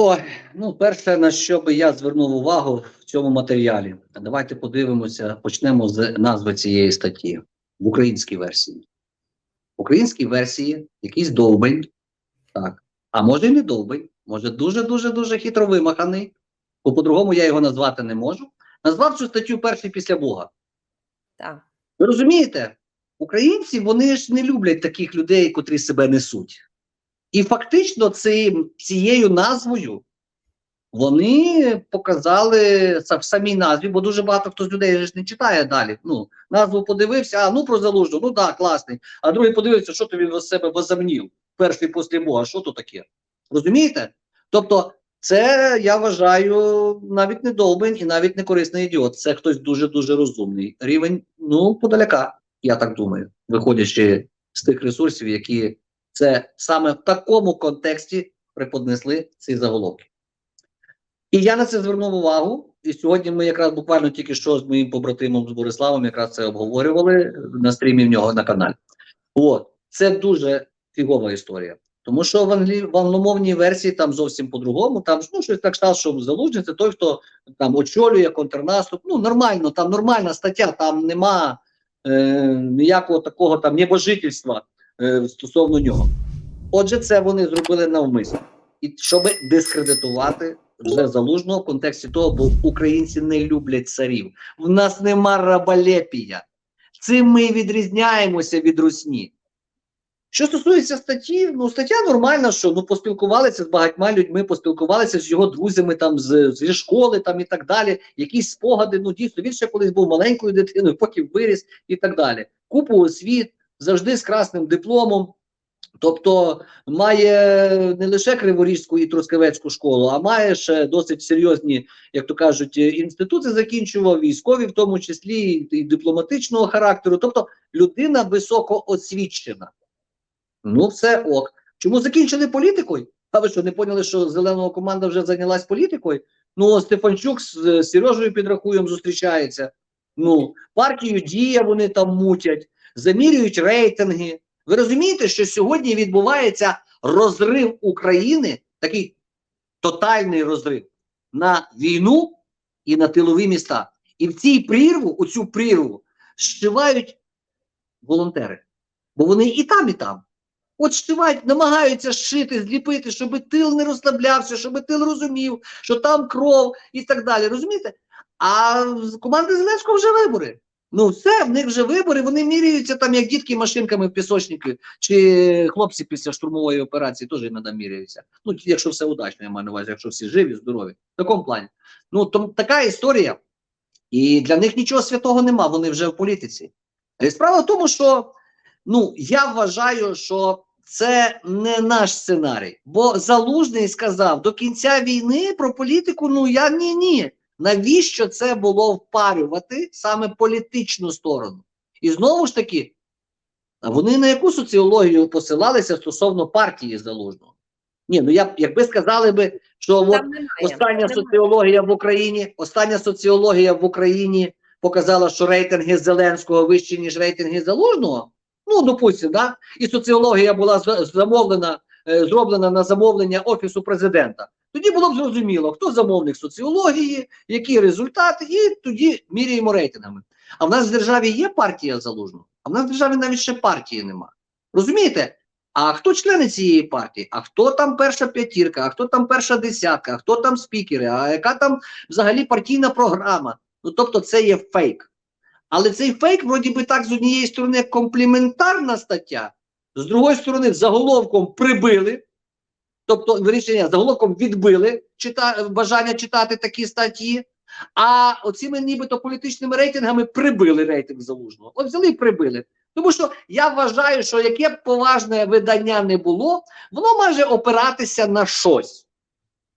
Ой, ну перше, на що би я звернув увагу в цьому матеріалі. Давайте подивимося, почнемо з назви цієї статті в українській версії. В українській версії якийсь довбень, так, а може і не довбень, може дуже-дуже дуже хитро вимаханий, бо по-другому я його назвати не можу. Назвав цю статтю перший після Бога. Так. Ви розумієте, українці вони ж не люблять таких людей, котрі себе несуть. І фактично цим, цією назвою вони показали в самій назві, бо дуже багато хто з людей ж не читає далі. Ну, назву подивився, а ну про залужну, ну так, класний. А другий подивився, що тобі в себе возомнів. Перший після Бога, що то таке? Розумієте? Тобто, це я вважаю навіть не довбень і навіть не корисний ідіот. Це хтось дуже-дуже розумний. Рівень, ну, подаляка, я так думаю, виходячи з тих ресурсів, які це саме в такому контексті преподнесли ці заголовки. І я на це звернув увагу. І сьогодні ми якраз буквально тільки що з моїм побратимом з Бориславом якраз це обговорювали на стрімі в нього на каналі. От, це дуже фігова історія. Тому що в, англі... в англомовній версії там зовсім по-другому. Там ну, щось так стало, що залужний це той, хто там очолює контрнаступ. Ну, нормально, там нормальна стаття, там нема е, ніякого такого там небожительства е, стосовно нього. Отже, це вони зробили навмисно, і щоб дискредитувати вже залужного в контексті того, бо українці не люблять царів. В нас нема рабалепія. Цим ми відрізняємося від русні. Що стосується статті, ну стаття нормальна, що ну поспілкувалися з багатьма людьми, поспілкувалися з його друзями там з, зі школи там і так далі. Якісь спогади. Ну дійсно він ще колись був маленькою дитиною, потім виріс і так далі. Купу освіт, завжди з красним дипломом. Тобто має не лише Криворізьку і Трускавецьку школу, а має ще досить серйозні, як то кажуть, інститути закінчував, військові, в тому числі і, дипломатичного характеру. Тобто людина високоосвічена. Ну, все ок. Чому закінчили політикою? А ви що, не поняли, що зеленого команда вже зайнялась політикою? Ну, Стефанчук з Сережею Підрахуєм зустрічається. Ну, партію Дія вони там мутять, замірюють рейтинги. Ви розумієте, що сьогодні відбувається розрив України, такий тотальний розрив на війну і на тилові міста. І в цій прірву, у цю прірву, зшивають волонтери. Бо вони і там, і там. От шивають, намагаються зшити, зліпити, щоб тил не розслаблявся, щоб тил розумів, що там кров і так далі. Розумієте? А команди Зеленського вже вибори. Ну, все, в них вже вибори, вони міряються там, як дітки машинками в пісочники, чи хлопці після штурмової операції теж іноді міряються. Ну, якщо все удачно, я маю на увазі, якщо всі живі, здорові. В такому плані. Ну, то, така історія. І для них нічого святого нема, вони вже в політиці. Справа в тому, що ну, я вважаю, що це не наш сценарій. Бо Залужний сказав, до кінця війни про політику, ну я ні-ні. Навіщо це було впарювати саме політичну сторону? І знову ж таки, а вони на яку соціологію посилалися стосовно партії залужного? Ні, ну я якби сказали би, що от остання соціологія в Україні, остання соціологія в Україні показала, що рейтинги Зеленського вищі, ніж рейтинги Залужного. Ну, допустимо, да? І соціологія була замовлена, е, зроблена на замовлення Офісу президента. Тоді було б зрозуміло, хто замовник соціології, які результати, і тоді міряємо рейтингами. А в нас в державі є партія залужного, а в нас в державі навіть ще партії нема. Розумієте? А хто члени цієї партії? А хто там перша п'ятірка, а хто там перша десятка, а хто там спікери, а яка там взагалі партійна програма? Ну тобто, це є фейк. Але цей фейк, вроді би так, з однієї сторони, компліментарна стаття, з другої сторони, заголовком прибили. Тобто, вирішення заголовком відбили чита, бажання читати такі статті, а оцими нібито політичними рейтингами прибили рейтинг залужного. От взяли і прибили. Тому що я вважаю, що яке б поважне видання не було, воно може опиратися на щось.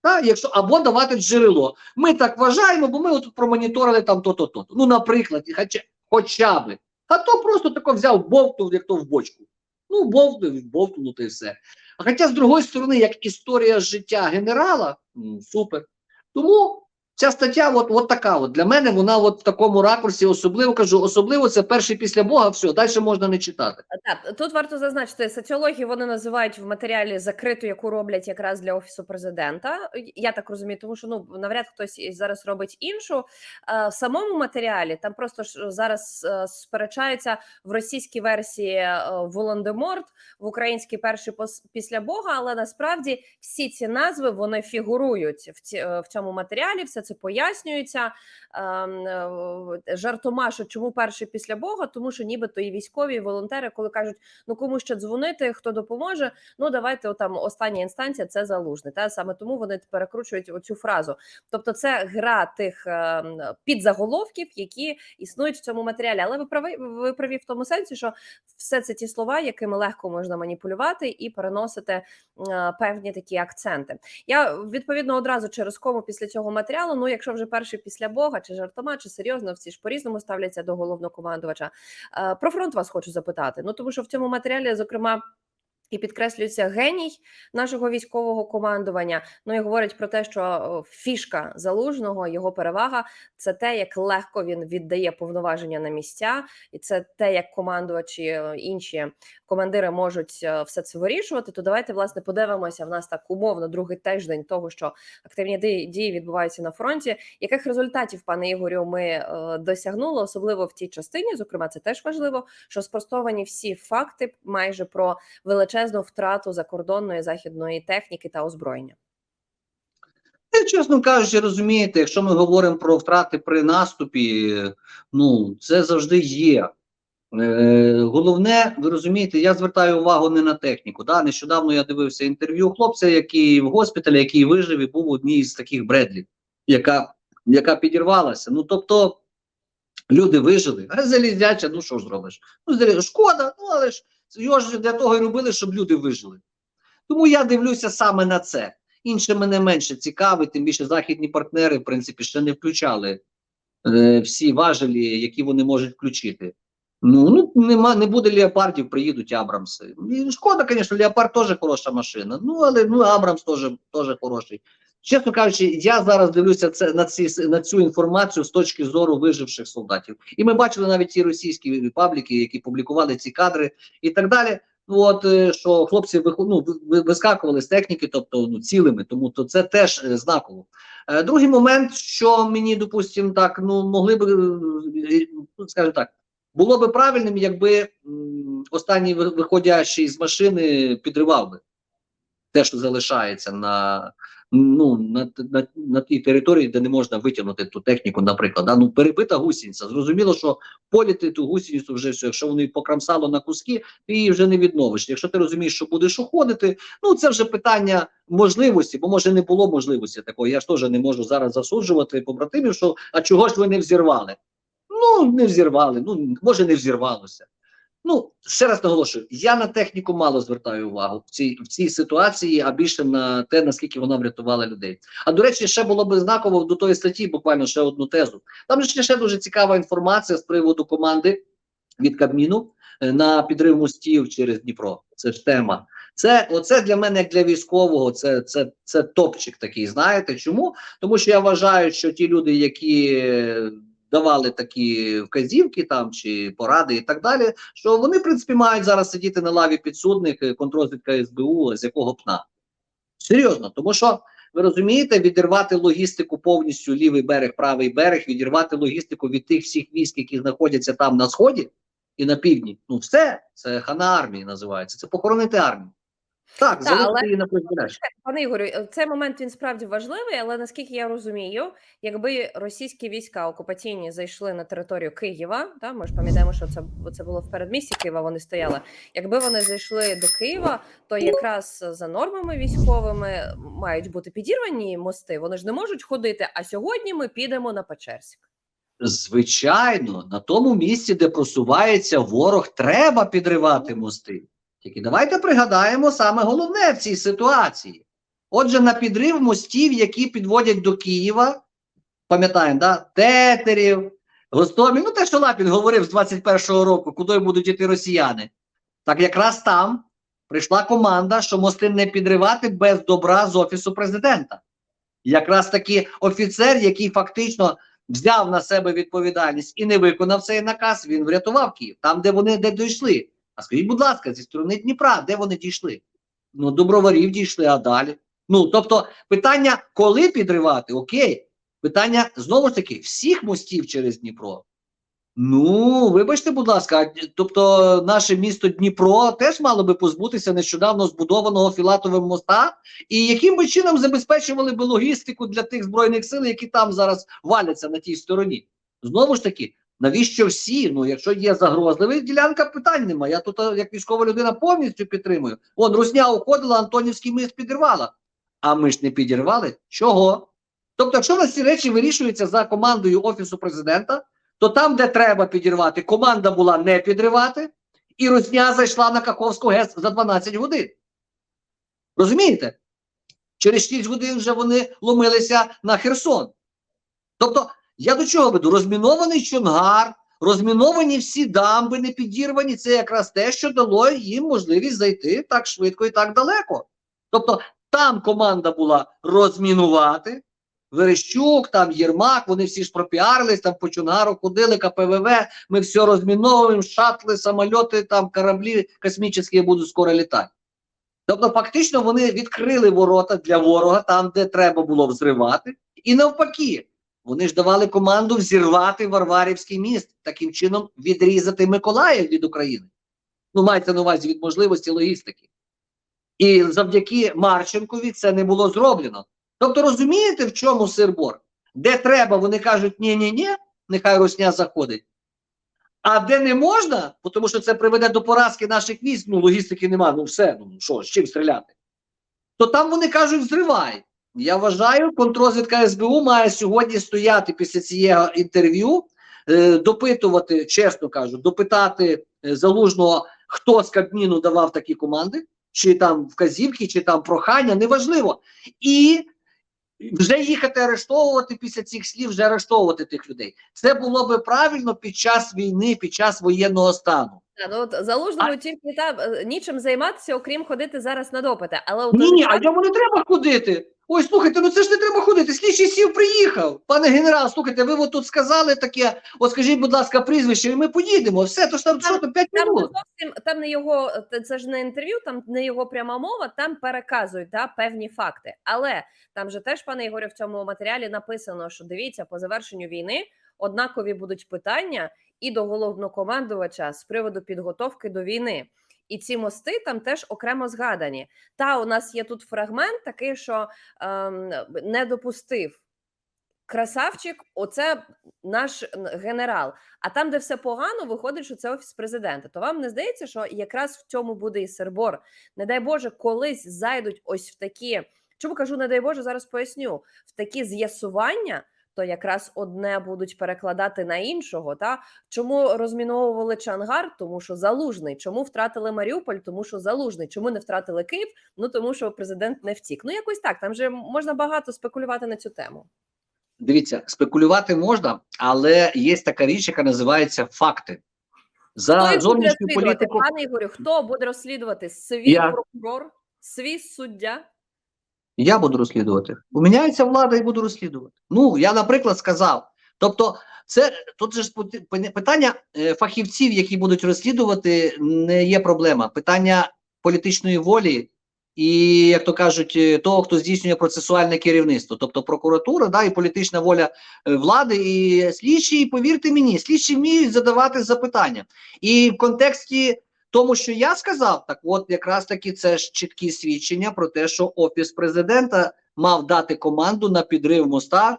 Так, якщо або давати джерело. Ми так вважаємо, бо ми от промоніторили там то-то, то. Ну, наприклад, хоча, хоча би. А то просто тако взяв бовтнув, як то в бочку. Ну, бовтнув, бовтнув, і все. А хоча, з другої сторони, як історія життя генерала, супер. Тому Ця стаття, от, от така. От для мене вона от в такому ракурсі особливо кажу, особливо це перший після Бога. Все, далі можна не читати. Так, тут варто зазначити, соціологи вони називають в матеріалі закриту, яку роблять якраз для офісу президента. Я так розумію, тому що ну навряд хтось зараз робить іншу. В самому матеріалі там просто ж зараз е, сперечаються в російській версії е, Волан-де-Морт, в українській перший після Бога. Але насправді всі ці назви вони фігурують в е, в цьому матеріалі. Все це пояснюється ем, е, жартома, що чому перший після Бога, тому що нібито і військові, і волонтери, коли кажуть, ну кому ще дзвонити, хто допоможе. Ну давайте там остання інстанція це залужний. Та саме тому вони перекручують оцю фразу. Тобто, це гра тих ем, підзаголовків, які існують в цьому матеріалі. Але ви праві, ви праві в тому сенсі, що все це ті слова, якими легко можна маніпулювати і переносити е, певні такі акценти. Я відповідно одразу через кому після цього матеріалу. Ну, якщо вже перший після Бога, чи жартома, чи серйозно, всі ж по-різному ставляться до головнокомандувача. командувача. Про фронт вас хочу запитати. Ну тому що в цьому матеріалі, зокрема. І підкреслюється геній нашого військового командування. Ну і говорить про те, що фішка залужного, його перевага це те, як легко він віддає повноваження на місця, і це те, як командувачі е, інші командири можуть е, все це вирішувати. То давайте власне подивимося. В нас так умовно другий тиждень того, що активні дії відбуваються на фронті. Яких результатів, пане Ігорю, ми е, досягнули, особливо в тій частині, зокрема, це теж важливо, що спростовані всі факти майже про величезну втрату закордонної західної техніки та озброєння. Чесно кажучи, розумієте, якщо ми говоримо про втрати при наступі, ну це завжди є. Е, головне, ви розумієте, я звертаю увагу не на техніку. Да? Нещодавно я дивився інтерв'ю хлопця, який в госпіталі, який вижив і був одній з таких бредлів, яка, яка підірвалася. Ну тобто люди вижили, а залізяча, ну що ж зробиш? Ну, шкода, ну але ж його ж для того і робили, щоб люди вижили. Тому я дивлюся саме на це. Інше мене менше цікавить, тим більше західні партнери, в принципі, ще не включали е, всі важелі, які вони можуть включити. Ну, ну нема, не буде леопардів, приїдуть Абрамси. І шкода, звісно, леопард теж хороша машина. Ну, але ну, Абрамс теж, хороший. Чесно кажучи, я зараз дивлюся це на ці на цю інформацію з точки зору виживших солдатів. І ми бачили навіть ті російські пабліки, які публікували ці кадри і так далі. Ну от е, що хлопці виху- ну, ви- ви- вискакували з техніки, тобто ну цілими, тому то це теж е, знаково. Е, Другий момент, що мені, допустимо, так ну могли б, ну, скажімо так, було би правильним, якби останній ви- виходящий з машини підривав би те, що залишається на, ну, на, на, на тій території, де не можна витягнути ту техніку, наприклад. Да? Ну, перебита гусениця. Зрозуміло, що в полі ти ту гусеницю вже все, якщо вони покрамсало на куски, ти її вже не відновиш. Якщо ти розумієш, що будеш уходити, ну це вже питання можливості, бо може не було можливості такої. Я ж теж не можу зараз засуджувати побратимів, що а чого ж ви не взірвали? Ну, не взірвали, ну може не взірвалося. Ну, ще раз наголошую, я на техніку мало звертаю увагу в цій в цій ситуації, а більше на те, наскільки вона врятувала людей. А до речі, ще було би знаково до тої статті, буквально ще одну тезу. Там же ще, дуже цікава інформація з приводу команди від Кабміну е, на підрив мостів через Дніпро. Це ж тема. Це оце для мене, як для військового, це, це, це топчик такий. Знаєте чому? Тому що я вважаю, що ті люди, які давали такі вказівки там чи поради і так далі, що вони, в принципі, мають зараз сидіти на лаві підсудних е, контрозвідка СБУ, з якого пна. Серйозно, тому що ви розумієте, відірвати логістику повністю лівий берег, правий берег, відірвати логістику від тих всіх військ, які знаходяться там на сході і на півдні. Ну, все це хана армії називається. Це похоронити армію. Так, Та, але- її на призволяще. Пане Ігорю, е, цей момент він справді важливий, але наскільки я розумію, якби російські війська окупаційні зайшли на територію Києва, та ми ж пам'ятаємо, що це це було в передмісті Києва. Вони стояли. Якби вони зайшли до Києва, то якраз за нормами військовими мають бути підірвані мости. Вони ж не можуть ходити. А сьогодні ми підемо на Печерськ. Звичайно, на тому місці, де просувається ворог, треба підривати мости. Тільки давайте пригадаємо саме головне в цій ситуації. Отже, на підрив мостів, які підводять до Києва, пам'ятаємо, да? тетерів, Гостомель, ну те, що Лапін говорив з 21-го року, куди будуть йти росіяни. Так якраз там прийшла команда, що мости не підривати без добра з офісу президента. Якраз таки офіцер, який фактично взяв на себе відповідальність і не виконав цей наказ, він врятував Київ, там, де вони де дійшли. А скажіть, будь ласка, зі сторони Дніпра, де вони дійшли? Ну, до броварів дійшли, а далі. Ну, тобто, питання, коли підривати, окей. Питання знову ж таки всіх мостів через Дніпро. Ну, вибачте, будь ласка, тобто наше місто Дніпро теж мало би позбутися нещодавно збудованого філатовим моста, і яким би чином забезпечували би логістику для тих збройних сил, які там зараз валяться на тій стороні. Знову ж таки, навіщо всі? Ну, якщо є загрозливий, ділянка питань немає. Я тут, як військова людина, повністю підтримую. От Русня уходила, Антонівський міст підірвала. А ми ж не підірвали. Чого? Тобто, якщо в нас ці речі вирішуються за командою Офісу президента, то там, де треба підірвати, команда була не підривати, і Русня зайшла на Каховську ГЕС за 12 годин. Розумієте? Через 6 годин вже вони ломилися на Херсон. Тобто, я до чого веду? Розмінований Чонгар, розміновані всі дамби, не підірвані. Це якраз те, що дало їм можливість зайти так швидко і так далеко. Тобто, там команда була розмінувати. Верещук, там Єрмак, вони всі ж пропіарились, там по Чонгару ходили, КПВВ, ми все розміновуємо, шатли, самольоти, там кораблі космічні будуть скоро літати. Тобто, фактично, вони відкрили ворота для ворога там, де треба було взривати, і навпаки, вони ж давали команду взірвати Варварівський міст, таким чином відрізати Миколаїв від України. Ну, мається на увазі від можливості логістики. І завдяки Марченкові це не було зроблено. Тобто, розумієте, в чому сирбор? Де треба, вони кажуть, ні-ні-ні, нехай Росня заходить. А де не можна, тому що це приведе до поразки наших військ, ну логістики нема, ну все, ну що, з чим стріляти? То там вони кажуть, зривай. Я вважаю, контрозвідка СБУ має сьогодні стояти після цього інтерв'ю, е, допитувати, чесно кажу, допитати е, залужного, хто з Кабміну давав такі команди, чи там вказівки, чи там прохання, неважливо. І вже їхати арештовувати після цих слів, вже арештовувати тих людей. Це було би правильно під час війни, під час воєнного стану. Та, ну, от залужному А- тільки там е, нічим займатися, окрім ходити зараз на допити. Але Ні, ні, а йому не треба ходити. Ой, слухайте, ну це ж не треба ходити. Слідчий сів приїхав. Пане генерал, слухайте, ви от тут сказали таке. От скажіть, будь ласка, прізвище, і ми поїдемо. Все, то ж там що то 5 Там минут. зовсім там не його це- це ж не інтерв'ю, там не його пряма мова, там переказують да, певні факти. Але там же теж, пане Ігорю, в цьому матеріалі написано, що дивіться, по завершенню війни однакові будуть питання і до головнокомандувача з приводу підготовки до війни. І ці мости там теж окремо згадані. Та у нас є тут фрагмент такий, що ем, не допустив. Красавчик, оце наш генерал. А там, де все погано, виходить, що це офіс президента. То вам не здається, що якраз в цьому буде і сербор. Не дай Боже, колись зайдуть ось в такі. Чому кажу, не дай Боже, зараз поясню в такі з'ясування. То якраз одне будуть перекладати на іншого. Та чому розміновували Чангар? Тому що залужний. Чому втратили Маріуполь? Тому що залужний. Чому не втратили Київ? Ну тому що президент не втік. Ну якось так. Там же можна багато спекулювати на цю тему. Дивіться, спекулювати можна, але є така річ, яка називається факти. За зовнішню політику. пане Ігорю? Хто буде розслідувати? Свій Я. прокурор, свій суддя? Я буду розслідувати. Поміняється влада і буду розслідувати. Ну, я, наприклад, сказав. Тобто, це тут же питання е, фахівців, які будуть розслідувати, не є проблема. Питання політичної волі і, як то кажуть, е, того, хто здійснює процесуальне керівництво, тобто прокуратура, да, і політична воля е, влади, і слідчі, і повірте мені, слідчі вміють задавати запитання. І в контексті тому, що я сказав, так от якраз таки це ж чіткі свідчення про те, що офіс президента мав дати команду на підрив моста,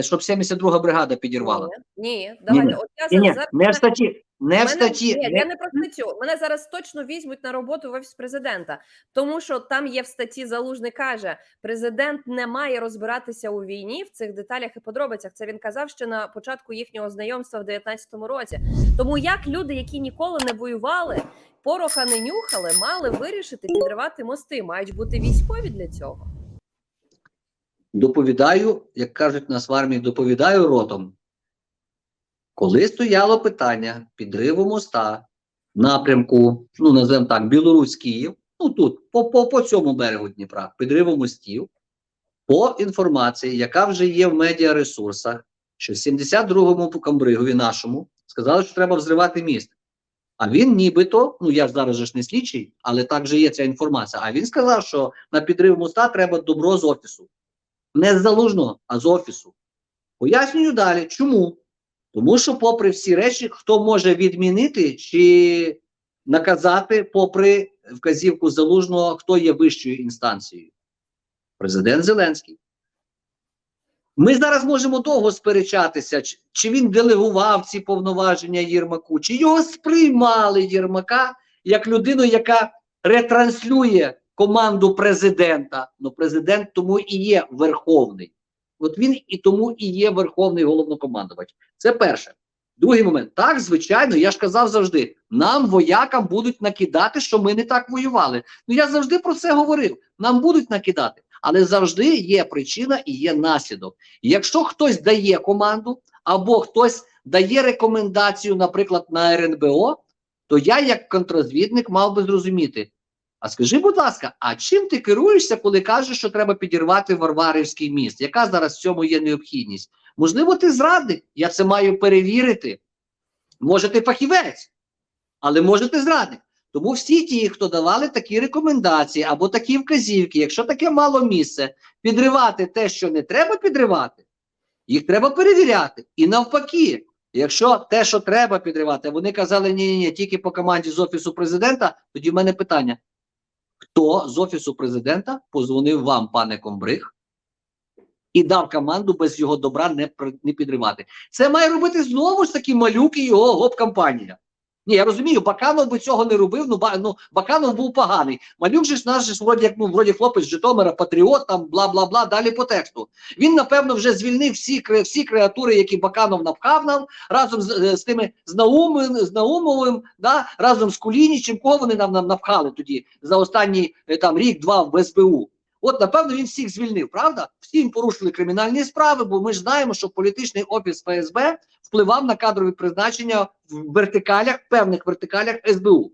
щоб 72-га бригада підірвала. Ні, ні, давайте. Ні, От я Ні, ні, зараз не в статті, не в статті. Ні, не- я не про статтю. Мене зараз точно візьмуть на роботу в офіс президента, тому що там є в статті залужний каже: президент не має розбиратися у війні в цих деталях і подробицях. Це він казав ще на початку їхнього знайомства в 19-му році. Тому як люди, які ніколи не воювали, пороха не нюхали, мали вирішити підривати мости, мають бути військові для цього. Доповідаю, як кажуть нас в армії, доповідаю ротом. Коли стояло питання підриву моста в напрямку, ну називаємо так, Білорусь Київ, ну тут, по, по, по цьому берегу Дніпра, підриву мостів, По інформації, яка вже є в медіаресурсах, що в 72-му по Камбригові нашому сказали, що треба взривати міст. А він нібито, ну я ж зараз ж не слідчий, але так же є ця інформація. А він сказав, що на підрив моста треба добро з офісу. Не з залужного, а з офісу. Пояснюю далі, чому? Тому що, попри всі речі, хто може відмінити чи наказати, попри вказівку залужного, хто є вищою інстанцією? Президент Зеленський. Ми зараз можемо довго сперечатися, чи, він делегував ці повноваження Єрмаку, чи його сприймали Єрмака як людину, яка ретранслює команду президента. Ну, президент тому і є верховний. От він і тому і є верховний головнокомандувач. Це перше. Другий момент. Так, звичайно, я ж казав завжди: нам, воякам, будуть накидати, що ми не так воювали. Ну я завжди про це говорив. Нам будуть накидати, але завжди є причина і є наслідок. Якщо хтось дає команду або хтось дає рекомендацію, наприклад, на РНБО, то я, як контрозвідник, мав би зрозуміти. А скажи, будь ласка, а чим ти керуєшся, коли кажеш, що треба підірвати Варварівський міст? Яка зараз в цьому є необхідність? Можливо, ти зрадник, я це маю перевірити. Може, ти фахівець, але може ти зрадник. Тому всі ті, хто давали такі рекомендації або такі вказівки, якщо таке мало місце, підривати те, що не треба підривати, їх треба перевіряти. І навпаки, якщо те, що треба підривати, вони казали, ні, ні, ні, тільки по команді з офісу президента, тоді в мене питання: хто з офісу президента позвонив вам, пане Комбриг, і дав команду без його добра не, не підривати? Це має робити знову ж таки малюк і його гоп-кампанія. Ні, я розумію, Баканов би цього не робив, ну, ба, ну Баканов був поганий. Малюк же ж наш вроді, як ну, вроді хлопець Житомира, патріот, там бла-бла-бла, далі по тексту. Він, напевно, вже звільнив всі, всі креатури, які Баканов напхав нам, разом з, е, з тими з Наумовим, з Наумовим, да, разом з Кулінічем, кого вони нам, нам напхали тоді за останній е, там рік-два в СБУ. От, напевно, він всіх звільнив, правда? Всім порушили кримінальні справи, бо ми ж знаємо, що політичний офіс ФСБ впливав на кадрові призначення в вертикалях, певних вертикалях СБУ.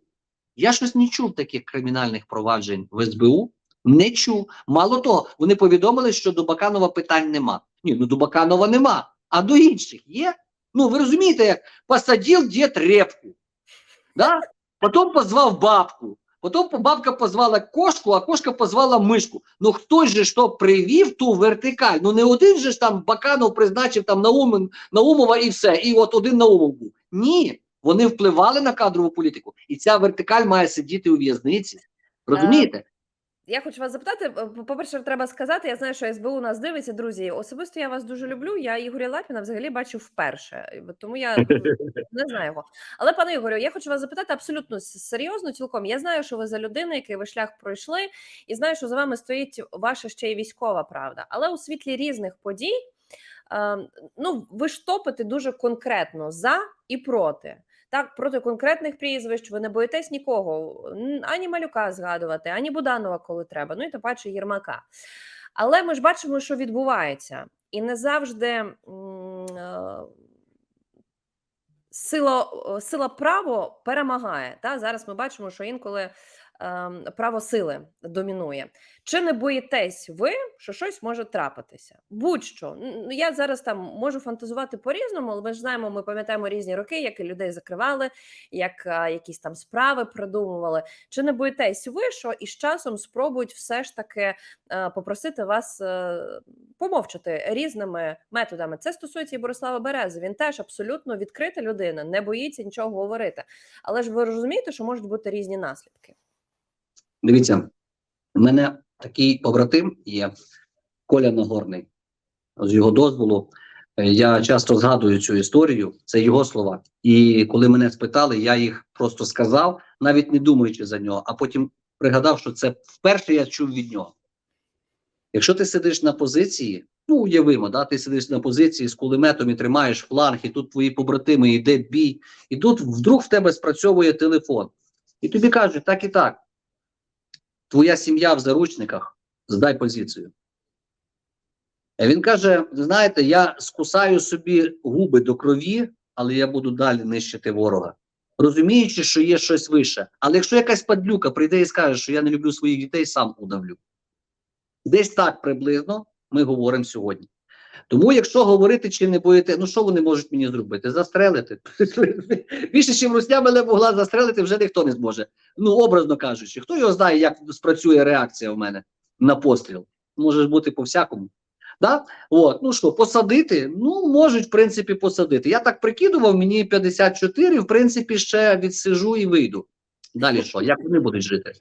Я щось не чув таких кримінальних проваджень в СБУ. Не чув. Мало того, вони повідомили, що до Баканова питань нема. Ні, ну до Баканова нема. А до інших є. Ну, ви розумієте, як посадив дід репку, да? потім позвав бабку, потім бабка позвала кошку, а кошка позвала мишку. Ну хтось же то привів ту вертикаль. Ну не один же ж там Баканов призначив там Наумин, Наумова і все. І от один Наумов був. Ні, вони впливали на кадрову політику, і ця вертикаль має сидіти у в'язниці. Розумієте? Я хочу вас запитати. е, по- По-перше, треба сказати, я знаю, що СБУ нас дивиться, друзі. Особисто я вас дуже люблю. Я Ігоря Лапіна взагалі бачу вперше, тому я не знаю його. Але, пане Ігорю, я хочу вас запитати абсолютно серйозно, цілком. Я знаю, що ви за людина, який ви шлях пройшли, і знаю, що за вами стоїть ваша ще й військова правда. Але у світлі різних подій, е, ну ви ж топите дуже конкретно за і проти. Так, проти конкретних прізвищ ви не боїтесь нікого, ані малюка згадувати, ані Буданова, коли треба, ну і то паче Єрмака. Але ми ж бачимо, що відбувається, і не завжди е, сила, сила право перемагає. Та? Зараз ми бачимо, що інколи право сили домінує. Чи не боїтесь ви, що щось може трапитися? Будь-що. Ну, Я зараз там можу фантазувати по-різному, але ми ж знаємо, ми пам'ятаємо різні роки, як і людей закривали, як а, якісь там справи придумували. Чи не боїтесь ви, що із часом спробують все ж таки е, попросити вас е, помовчати різними методами? Це стосується і Борислава Берези. Він теж абсолютно відкрита людина, не боїться нічого говорити. Але ж ви розумієте, що можуть бути різні наслідки. Дивіться, в мене такий побратим є Коля Нагорний. З його дозволу, е, я часто згадую цю історію, це його слова. І коли мене спитали, я їх просто сказав, навіть не думаючи за нього, а потім пригадав, що це вперше я чув від нього. Якщо ти сидиш на позиції, ну уявимо, да, ти сидиш на позиції з кулеметом і тримаєш фланг, і тут твої побратими, йде бій, і тут вдруг в тебе спрацьовує телефон. І тобі кажуть, так і так твоя сім'я в заручниках, здай позицію. Він каже: знаєте, я скусаю собі губи до крові, але я буду далі нищити ворога. Розуміючи, що є щось вище. Але якщо якась падлюка прийде і скаже, що я не люблю своїх дітей, сам удавлю. Десь так приблизно ми говоримо сьогодні. Тому, якщо говорити чи не боїте, ну що вони можуть мені зробити? Застрелити. Більше, чим русня мене могла застрелити, вже ніхто не зможе. Ну, образно кажучи, хто його знає, як спрацює реакція в мене на постріл? Може бути по-всякому. Да? От, ну що, посадити? Ну, можуть, в принципі, посадити. Я так прикидував, мені 54, в принципі, ще відсижу і вийду. Далі що? Як вони будуть жити?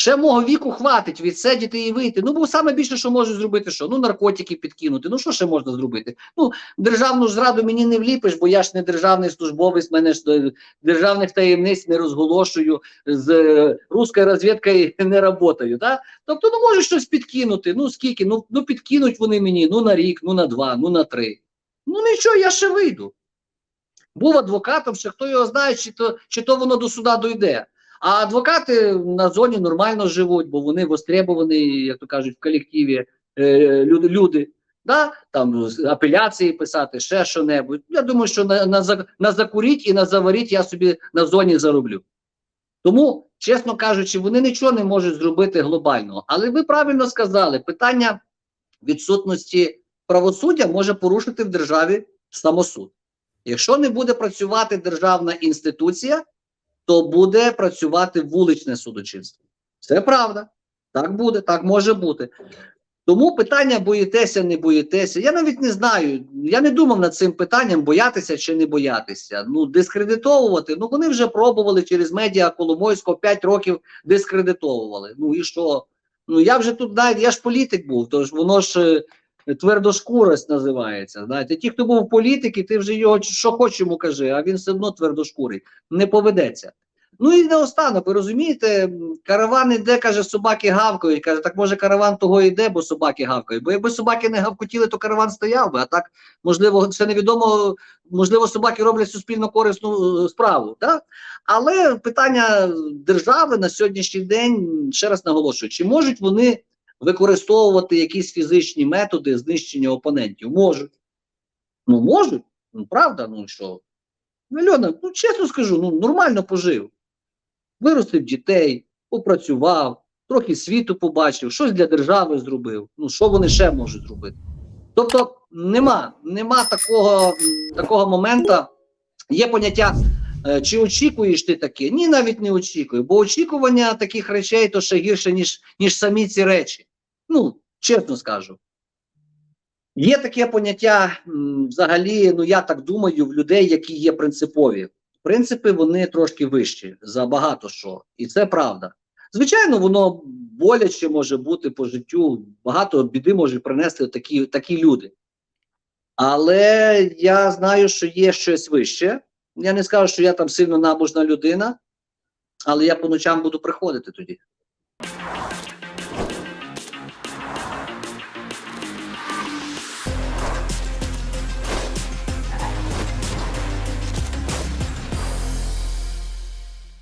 Ще мого віку хватить відсидіти і вийти. Ну, бо саме більше, що можуть зробити, що? Ну, наркотики підкинути. Ну, що ще можна зробити? Ну, державну зраду мені не вліпиш, бо я ж не державний службовець, мене ж е, державних таємниць не розголошую, з е, руською розвідкою не працюю. Да? Тобто, ну може щось підкинути. Ну скільки? Ну, ну підкинуть вони мені ну на рік, ну на два, ну на три. Ну нічого, я ще вийду. Був адвокатом, ще хто його знає, чи то, чи то воно до суда дойде. А адвокати на зоні нормально живуть, бо вони востребовані, як то кажуть, в колективі е, люди. люди. Да? Там апеляції писати, ще що-небудь. Я думаю, що на, на, на закуріть і на заваріть я собі на зоні зароблю. Тому, чесно кажучи, вони нічого не можуть зробити глобального. Але ви правильно сказали, питання відсутності правосуддя може порушити в державі самосуд. Якщо не буде працювати державна інституція, то буде працювати вуличне судочинство. Це правда. Так буде, так може бути. Тому питання боїтеся, не боїтеся. Я навіть не знаю. Я не думав над цим питанням, боятися чи не боятися. Ну, дискредитовувати. Ну, вони вже пробували через медіа Коломойського 5 років дискредитовували. Ну і що? Ну я вже тут навіть, я ж політик був, тож воно ж е, твердошкурость називається. Знаєте, ті, хто був політики, ти вже його що хоч йому кажи, а він все одно твердошкурий, не поведеться. Ну і наостанок, ви розумієте, караван іде, каже, собаки гавкають. Каже, так може караван того йде, бо собаки гавкають. Бо якби собаки не гавкотіли, то караван стояв би. А так, можливо, ще невідомо, можливо, собаки роблять суспільно корисну е, справу. Так? Але питання держави на сьогоднішній день, ще раз наголошую, чи можуть вони використовувати якісь фізичні методи знищення опонентів? Можуть. Ну, можуть. Ну, правда, ну що? Ну, ну чесно скажу, ну нормально пожив. Виростив дітей, попрацював, трохи світу побачив, щось для держави зробив. Ну, що вони ще можуть зробити? Тобто нема, нема такого, такого моменту. Є поняття, е, чи очікуєш ти таке? Ні, навіть не очікую, бо очікування таких речей то ще гірше, ніж, ніж самі ці речі. Ну, чесно скажу. Є таке поняття взагалі, ну я так думаю, в людей, які є принципові. Принципи вони трошки вищі за багато що, і це правда. Звичайно, воно боляче може бути по життю, багато біди можуть принести такі, такі люди. Але я знаю, що є щось вище. Я не скажу, що я там сильно набожна людина, але я по ночам буду приходити тоді.